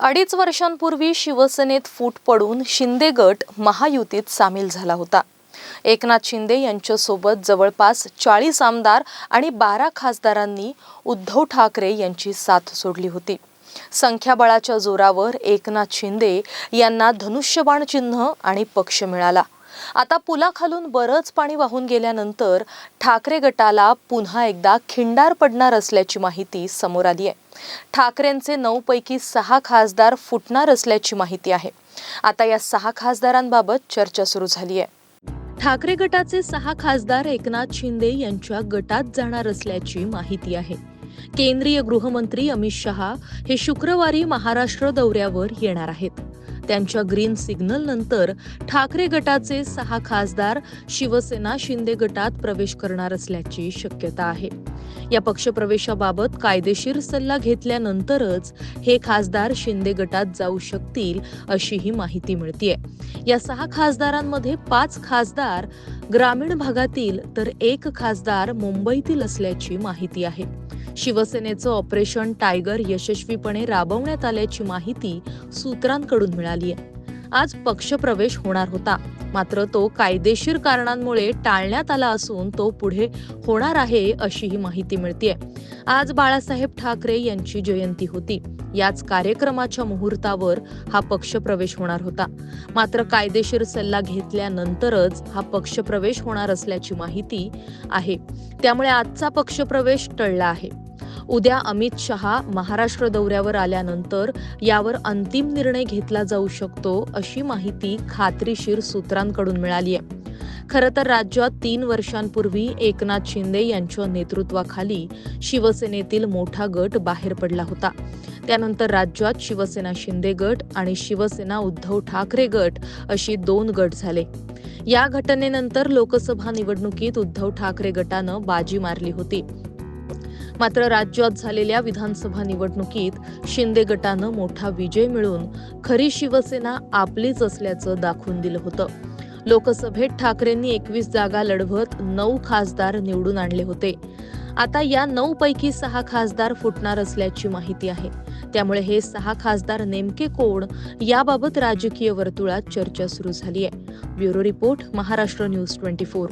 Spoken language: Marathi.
अडीच वर्षांपूर्वी शिवसेनेत फूट पडून शिंदे गट महायुतीत सामील झाला होता. एकनाथ शिंदे यांच्यासोबत जवळपास चाळीस आमदार आणि बारा खासदारांनी उद्धव ठाकरे यांची साथ सोडली होती. संख्याबळाच्या जोरावर एकनाथ शिंदे यांना धनुष्यबाण चिन्ह आणि पक्ष मिळाला. आता पुलाखालून बरंच पाणी वाहून गेल्यानंतर ठाकरे गटाला पुन्हा एकदा खिंडार पडणार असल्याची माहिती समोर आली आहे. ठाकरेंचे नऊ पैकी सहा खासदार फुटणार असल्याची माहिती आहे. आता या सहा खासदारांबाबत चर्चा सुरू झाली आहे. ठाकरे गटाचे सहा खासदार एकनाथ शिंदे यांच्या गटात जाणार असल्याची माहिती आहे. केंद्रीय गृहमंत्री अमित शहा हे शुक्रवारी महाराष्ट्र दौऱ्यावर येणार आहेत. त्यांच्या ग्रीन सिग्नल नंतर ठाकरे गटाचे सहा खासदार शिवसेना शिंदे गटात प्रवेश करणार असल्याची शक्यता आहे. या पक्षप्रवेशाबाबत कायदेशीर सल्ला घेतल्यानंतरच हे खासदार शिंदे गटात जाऊ शकतील अशी ही माहिती मिळतीये. या सहा खासदारांमध्ये पाच खासदार ग्रामीण भागातील तर एक खासदार मुंबईतील असल्याची माहिती आहे. शिवसेनेचं ऑपरेशन टायगर यशस्वीपणे राबवण्यात आल्याची माहिती सूत्रांकडून मिळाली आहे आज पक्षप्रवेश होणार होता. मात्र तो कायदेशीर कारणांमुळे टाळण्यात आला असून तो पुढे होणार आहे अशी ही माहिती मिळते आज बाळासाहेब ठाकरे यांची जयंती होती. याच कार्यक्रमाच्या मुहूर्तावर हा पक्षप्रवेश होणार होता. मात्र कायदेशीर सल्ला घेतल्यानंतरच हा पक्षप्रवेश होणार असल्याची माहिती आहे. त्यामुळे आजचा पक्षप्रवेश टळला आहे. उद्या अमित शहा महाराष्ट्र दौऱ्यावर आल्यानंतर यावर अंतिम निर्णय घेतला जाऊ शकतो अशी माहिती खात्रीशीर सूत्रांकडून मिळाली आहे. खरं तर राज्यात तीन वर्षांपूर्वी एकनाथ शिंदे यांच्या नेतृत्वाखाली शिवसेनेतील मोठा गट बाहेर पडला होता. त्यानंतर राज्यात शिवसेना शिंदे गट आणि शिवसेना उद्धव ठाकरे गट अशी दोन गट झाले. या घटनेनंतर लोकसभा निवडणुकीत उद्धव ठाकरे गटानं बाजी मारली होती. मात्र राज्यात झालेल्या विधानसभा निवडणुकीत शिंदे गटानं मोठा विजय मिळून खरी शिवसेना आपलीच असल्याचं दाखवून दिलं होतं. लोकसभेत ठाकरेंनी एकवीस जागा लढवत नऊ खासदार निवडून आणले होते. आता या नऊ पैकी सहा खासदार फुटणार असल्याची माहिती आहे. त्यामुळे हे सहा खासदार नेमके कोण याबाबत राजकीय वर्तुळात चर्चा सुरू झाली आहे bureau report Maharashtra news twenty four.